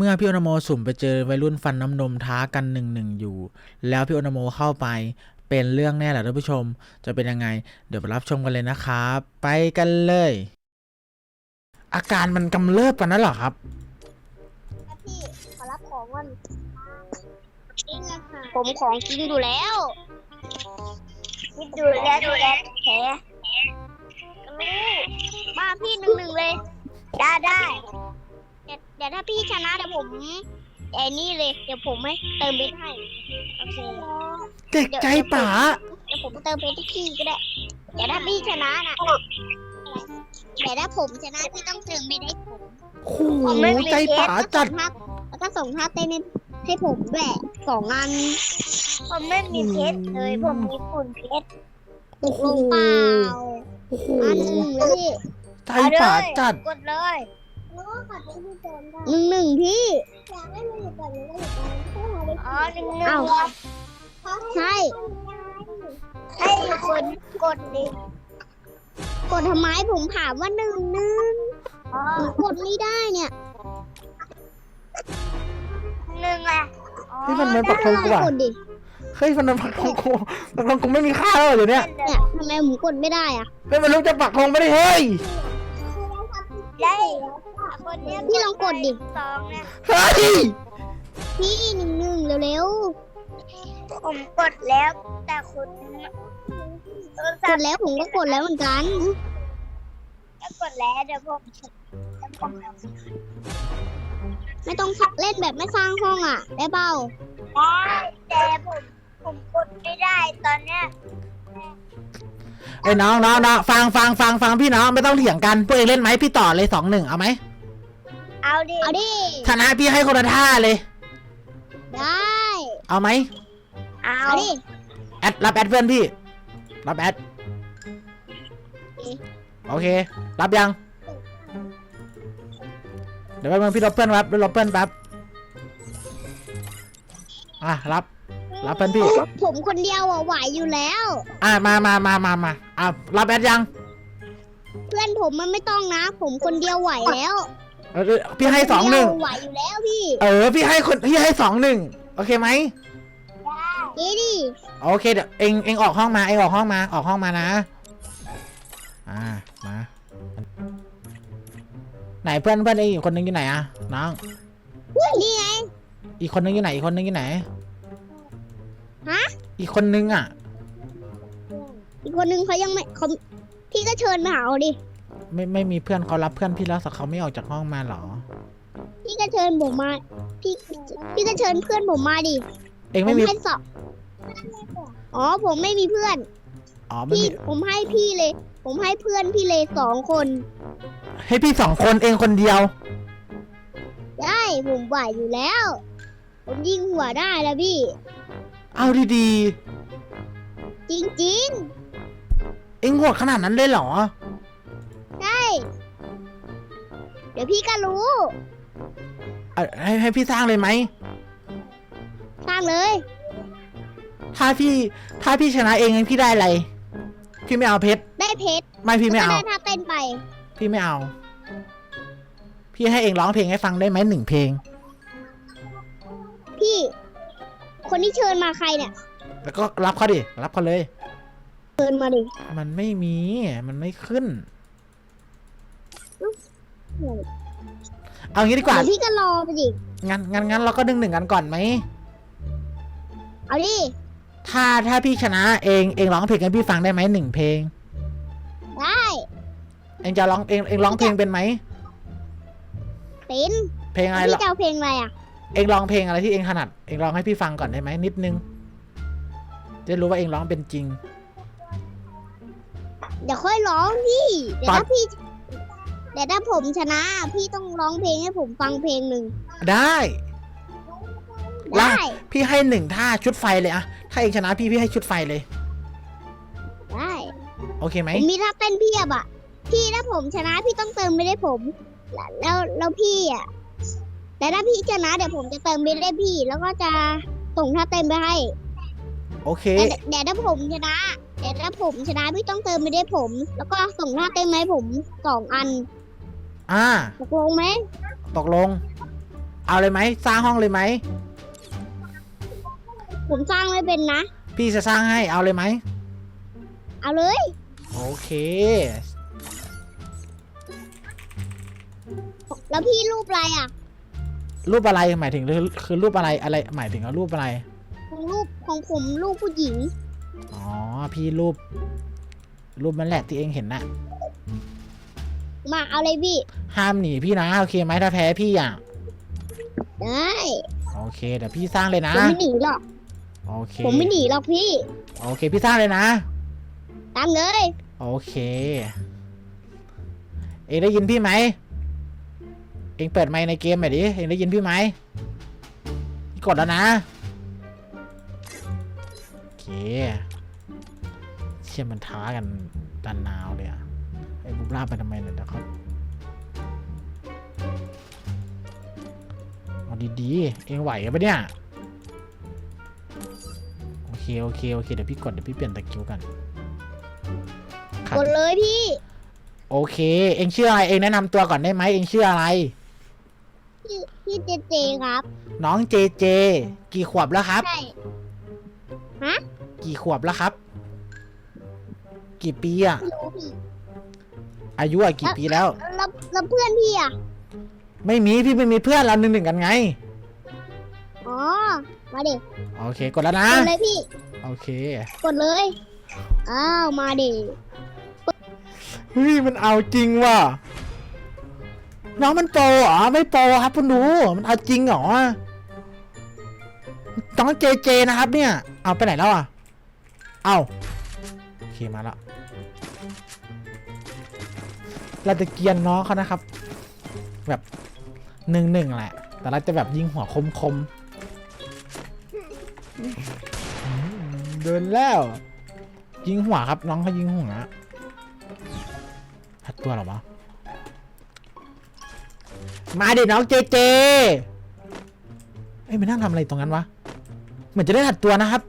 เมื่อพี่โอนาโมสุ่มไปเจอวัยรุ่นฟันน้ำนมท้ากันหนึ่งหนึ่งอยู่ แล้วพี่โอนาโมเข้าไปเป็นเรื่องแน่แหละท่านผู้ชม จะเป็นยังไง เดี๋ยวไปรับชมกันเลยนะครับ ไปกันเลย อาการมันกำเริบกันนั่นเหรอครับ พี่ขอรับของก่อนผมของจริงอยู่แล้วคิดดูแลดูแลแผลก็ไม่รู้มาพี่หนึ่งหนึ่งเลย ได้ได้ เดี๋ยวเดี๋ยวถ้าพี่ชนะเดี๋ยวผมไอ้นี่เลย เดี๋ยวผมไม่เติมเบสให้โอเคเด็กใจป๋าเดี๋ยวผมเติมเบสที่พี่ก็ได้เดี๋ยวถ้าพี่ชนะน่ะเดี๋ยวถ้าผมชนะพี่ต้องเติมเบสให้ผมโอ้โหใจป๋าจัดแล้วก็ส่งท่าเต้นให้ให้ผมแบกสองอันผมไม่มีเพชรเลยผมมีฝุ่นเพชรโอ้โหลงเปล่าโอ้โหอันหนึ่งเลยพี่ใจป๋าจัดกดเลย หนึ่งหนึ่งพี่อ๋อหนึ่งหนึ่งใช่ให้คนกดดิกดทำไมผมถามว่าหนึ่งหนึ่งผมกดไม่ได้เนี่ยหนึ่งอะเฮ้ยมันมันปักธงกูว่ะกดดิเฮ้ยมันมันปักธงกูปักธงกูไม่มีค่าแล้วเหรอเดี๋ยวเนี้ยเนี่ยทำไมผมกดไม่ได้อะเฮ้ยมันรู้จะปักธงไม่ได้เฮ้ย ได้ พี่ลองกดดิ สองนะเฮ้ยพี่หนึ่งหนึ่งเร็วๆผมกดแล้วแต่คุณกดแล้วผมก็กดแล้วเหมือนกันกดแล้วเดี๋ยวผมไม่ต้องเล่นแบบไม่สร้างห้องอะ ได้เปล่าได้แต่ผมผมกดไม่ได้ตอนเนี้ยไอ้น้องน้องน้องฟังฟังฟังฟังพี่น้องไม่ต้องเถียงกันพวกเองเล่นไหมพี่ต่อเลยสองหนึ่งเอาไหม เอาดิ เอาดิ ชนะพี่ให้คนละท่าเลย ได้ เอาไหมเอาดิ แอดรับแอดเพื่อนพี่ รับแอดเอ๊ะ โอเค รับยัง เดี๋ยวแป๊บนึงพี่รับเพื่อนแป๊บรับเพื่อนแป๊บอะรับ รับเพื่อนพี่ ผมคนเดียวอะไหวอยู่แล้ว อะมามามามามาอะรับแอดยัง เพื่อนผมมันไม่ต้องนะ ผมคนเดียวไหวแล้ว เออเออพี่ให้สองหนึ่งคเดียวไหวอยู่แล้วพี่เออพี่ให้คนพี่ให้สองหนึ่งโอเคไหมนี่ดิโอเคเดี๋ยวเองเองออกห้องมาเองออกห้องมาออกห้องมานะ อ่ามาไหนเพื่อนเพื่อนเองอีกคนนึงอยู่ไหนอะน้องนี่ไงอีกคนนึงอยู่ไหนอีกคนนึงอยู่ไหนฮะอีกคนนึงอะอีกคนนึงเขายังไม่เขาพี่ก็เชิญมาหาเอาดิ ไม่ไม่มีเพื่อนเขารับเพื่อนพี่แล้วแต่เขาไม่ออกจากห้องมาเหรอ พี่ก็เชิญผมมา พี่พี่ก็เชิญเพื่อนผมมาดิเองผไม่มมีให้สอบอ๋อผมไม่มีเพื่อน อ๋อไม่พี่มีผมให้พี่เลย ผมให้เพื่อนพี่เลยสองคนให้พี่สองคนเองคนเดียว ได้ผมไหวอยู่แล้ว ผมยิงหัวได้แล้วพี่ เอาดีจริงๆเองโหดขนาดนั้นเลยเหรอ ๆได้เดี๋ยวพี่ก็รู้เอาให้ให้พี่สร้างเลยไหม สร้างเลยถ้าพี่ถ้าพี่ชนะเองงั้นพี่ได้อะไร พี่ไม่เอาเพชร ได้เพชรไม่พี่ไม่แล้วเอาก็ได้ท่าเต้นไป พี่ไม่เอา พี่ให้เองร้องเพลงให้ฟังได้ไหมหนึ่งเพลง พี่ คนที่เชิญมาใครเนี่ยแล้วก็รับเขาดิ รับเขาเลย เชิญมาดิ มันไม่มี มันไม่ขึ้น เอางี้ดีกว่า เดี๋ยวพี่ก็รอไปดิงั้นงั้นงั้นเราก็หนึ่งหนึ่งกันก่อนไหม เอาดิถ้าถ้าพี่ชนะเองเองร้องเพลงให้พี่ฟังได้ไหมหนึ่งเพลง ได้เองจะร้องเองเองร้องเพลงเป็นไหม เป็นเพลงอะไรพี่หรอจะเอาเพลงอะไรอะเองร้องเพลงอะไรที่เองถนัดเองร้องให้พี่ฟังก่อนได้ไหมนิดนึง จะรู้ว่าเองร้องเป็นจริง เดี๋ยวค่อยร้องพี่เดี๋ยวตอนถ้าพี่ เดี๋ยวถ้าผมชนะ พี่ต้องร้องเพลงให้ผมฟังเพลงหนึ่งได้ได้พี่ให้หนึ่งท่าชุดไฟเลยอะถ้าเองชนะพี่พี่ให้ชุดไฟเลย ได้โอเคไหมผมมีท่าเต้นเพียบอะ พี่ถ้าผมชนะพี่ต้องเติมไม่ได้ผม แล้วแล้วแล้วพี่อะแต่ถ้าพี่ชนะเดี๋ยวผมจะเติมไม่ได้พี่ แล้วก็จะส่งท่าเต้นไปให้โอเค แต่เดี๋ยวถ้าผมชนะเดี๋ยวถ้าผมชนะพี่ต้องเติมไม่ได้ผม แล้วก็ส่งท่าเต้นมาให้ผมสองอัน อ่า ตกลงไหมตกลง เอาเลยไหม สร้างห้องเลยไหม ผมสร้างไม่เป็นนะ พี่จะสร้างให้ เอาเลยไหม เอาเลย โอเค แล้วพี่รูปอะไรอะรูปอะไร หมายถึงคือคือรูปอะไร อะไร หมายถึงว่ารูปอะไร ของรูปของผมรูปผู้หญิง อ๋อ พี่รูป รูปนั่นแหละที่เองเห็นน่ะ มา เอาเลยพี่ ห้ามหนีพี่นะ โอเคไหมถ้าแพ้พี่อะ ได้โอเคเดี๋ยวพี่สร้างเลยนะ ผมไม่หนีหรอก โอเค ผมไม่หนีหรอกพี่ โอเค พี่สร้างเลยนะ ตามเลย โอเค เองได้ยินพี่ไหม เองเปิดไมค์ในเกมหน่อยดิ เองได้ยินพี่ไหมพี่กดแล้วนะ โอเค เชี่ยมันท้ากันดันนาวเลยอะไอ้บุบลาไปทำไมเนี่ยเดี๋ยวเขาเอาดีๆ เองไหวปะเนี่ย โอเค โอเค โอเค เดี๋ยวพี่กด เดี๋ยวพี่เปลี่ยนตะกิ้วกันครับกดเลยพี่โอเค เองชื่ออะไร เองแนะนำตัวก่อนได้ไหม เองชื่ออะไร พี่พี่เจเจครับน้องเจเจ กี่ขวบแล้วครับ ใช่ฮะกี่ขวบแล้วครับ กี่ปีอะไม่รู้พี่ อายุอะกี่ปีแล้ว แล้วแล้วเพื่อนพี่อะ ไม่มีพี่ไม่มีเพื่อนเราหนึ่งหนึ่งกันไง อ๋อ มาดิโอเคกดแล้วนะ กดเลยพี่ โอเคกดเลย อ้าว มาดิเฮ้ยมันเอาจริงว่ะน้องมันโปรเหรอไม่โปรครับคุณดูมันเอาจริงเหรอน้องเจเจนะครับเนี่ย เอาไปไหนแล้วอะ เอาโอเคมาแล้ว เราจะเกียนน้องเขานะครับ แบบหนึ่งหนึ่งแหละ แต่เราจะแบบยิงหัวคมคมเดินแล้ว ยิงหัวครับน้องเขายิงหัวหัดตัวหรอวะมาดิน้องเจเจเอ้ยไปนั่งทำอะไรตรงนั้นวะ เหมือนจะได้หัดตัวนะครับ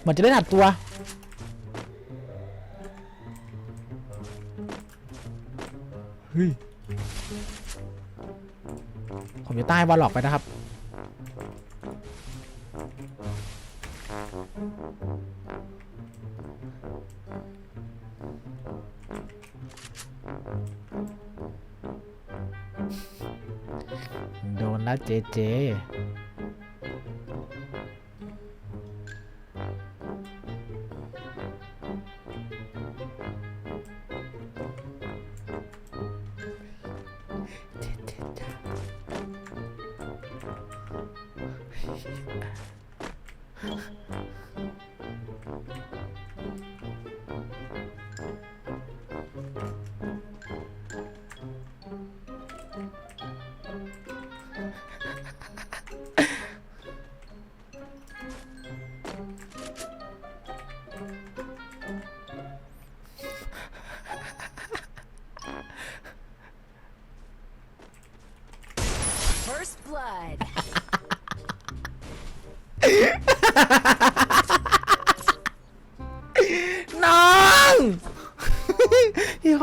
เหมือนจะได้หัดตัว ฮ้ย ผมจะใต้บอลหลอกไปนะครับ โดนแล้วเจเจ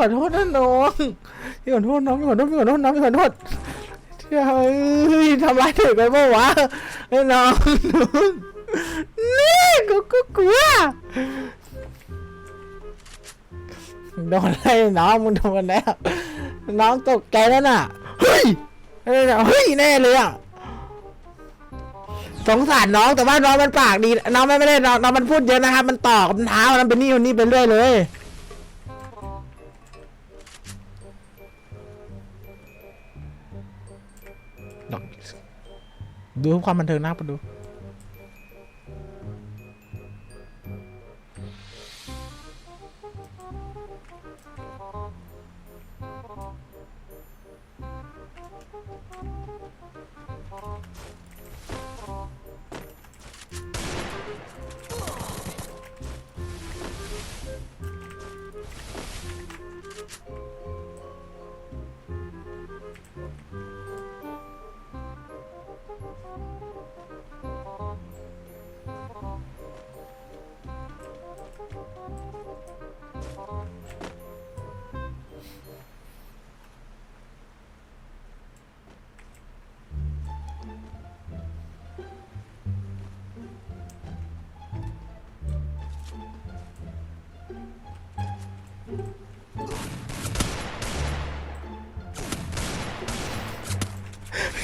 อโทษนะน้องพี่ขอโทษน้องพี่ขอโทษพี่ขอโทษน้องพี่ขอโทษเฮ้ยทำร้ายเด็กไปเมื่อวะไอ้น้องน้องนี่กูกูกลัวโดนอะไรน้องมึงโดนแล้วน้องตกใจแล้วน่ะเฮ้ยเฮ้ยเฮ้ยแน่เลยอะสงสารน้องแต่ว่าน้องมันปากดีน้องไม่ไม่ได้น้องน้องมันพูดเยอะนะครับมันตอกมันเท้ามันเป็นนี่มันนี่เป็นเรื่อยเลย ดูความบันเทิงนะไปดู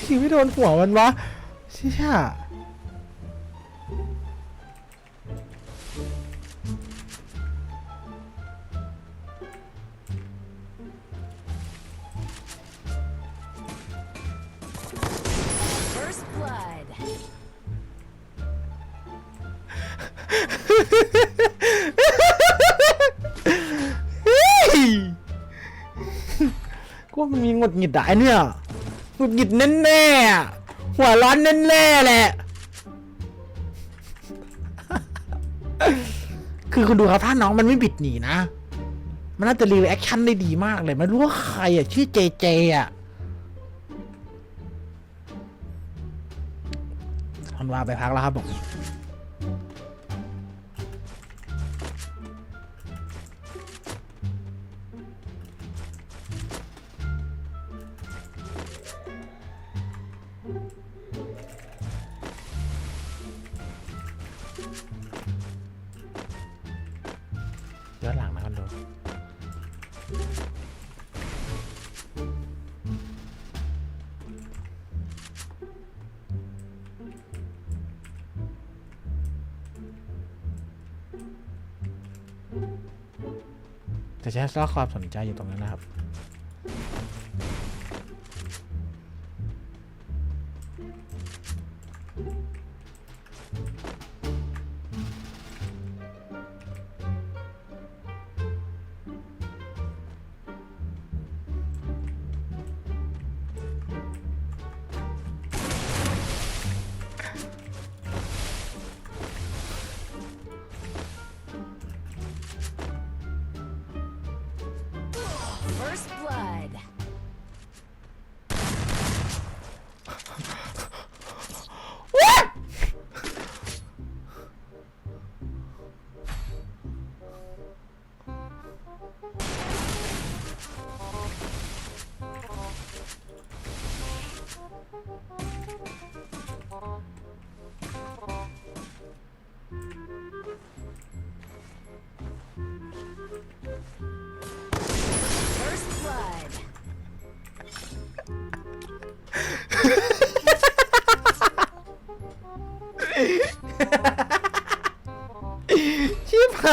ยิงไม่โดนหัวมันวะเชี่ยกูว่ามันมีงดหงิดอะไอเนี่ย หงุดหงิดแน่แน่หัวร้อนแน่แน่แหละ คือคุณดูครับถ้าน้องมันไม่บิดหนีนะ มันน่าจะรีแอคชั่นได้ดีมากเลยไม่รู้ว่าใครอะ ชื่อเจเจอะทันวาไปพักแล้วครับผม แต่แค่ซ่อความสนใจอยู่ตรงนั้นนะครับ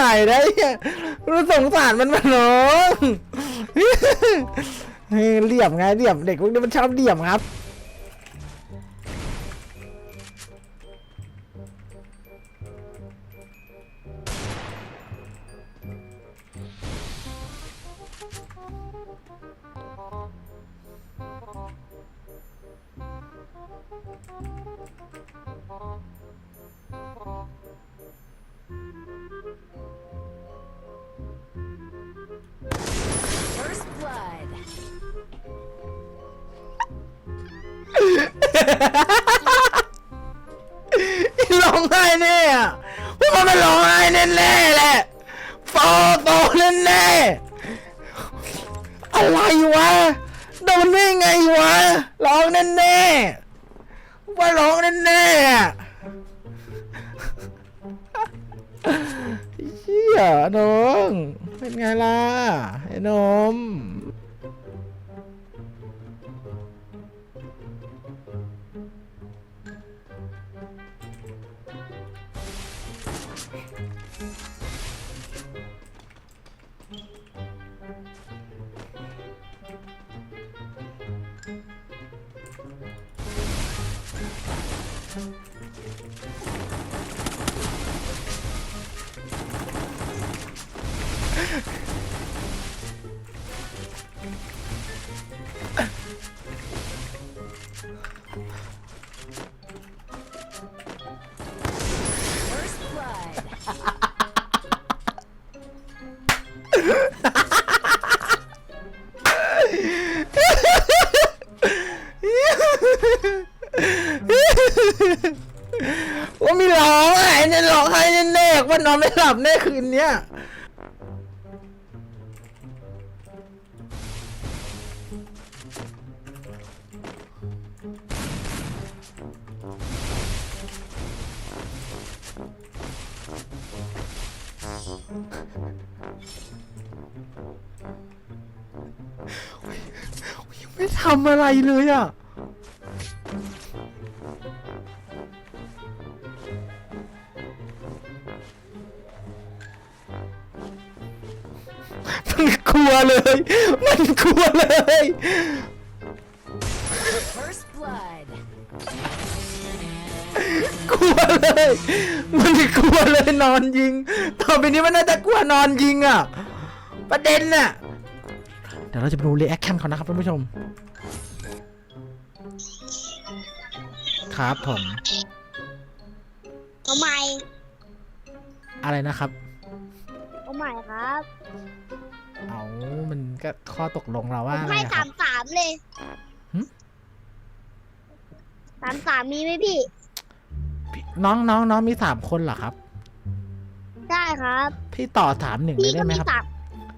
ายได้เรู้สงสารมันมาน้องเฮ้ยเหลี่ยมไงเหลี่ยมเด็กพวกนี้มันชอบเหลี่ยมครับ ร้องไห้แน่อะพวกมันมันร้องไห้แน่แน่ๆแหละฟอโตแน่แน่ๆอะไรวะโดนได้ไงวะร้องแน่แน่ๆว่าร้องแน่แน่ๆอะเชี่ยน้องเป็นไงล่ะไอ้นม นอนไม่หลับแน่คืนเนี้ยยังไม่ทำอะไรเลยอะ ลัวเลย มันกลัวเลย First blood. กลัวเลย มันกลัวเลยนอนยิง ต่อไปนี้มันน่าจะกลัวนอนยิงอะ ประเด็นน่ะ เดี๋ยวเราจะไปดูรีแอคชั่นเขานะครับท่านผู้ชม ครับผม เอาใหม่อะไรนะครับ เอาใหม่ครับ เอามันก็ข้อตกลงเราผว่ามอะไรให้ครัสาบมสามเลยหึสามสามมีไหมพี่ พี่น้องน้องน้องมีสามคนเหรอครับ ได้ครับ พี่ต่อสามหนึ่งเลพี่ยได้ก็ไหมมีครับ สาม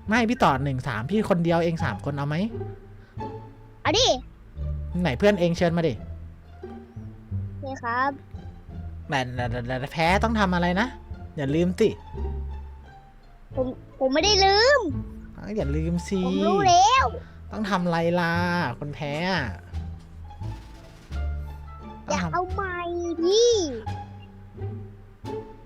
ไม่พี่ต่อหนึ่งสามพี่คนเดียวเองสามคนเอาไหมเอาดิไหนเพื่อนเองเชิญมาดิโอเคครับแต่แต่แต่แต่แพ้ต้องทำอะไรนะ อย่าลืมสิผมผมไม่ได้ลืม อ้าวอย่าลืมสิ ผมรู้แล้ว ต้องทำอะไรล่ะคนแพ้อะอต้องยากทำ เอาใหม่พี่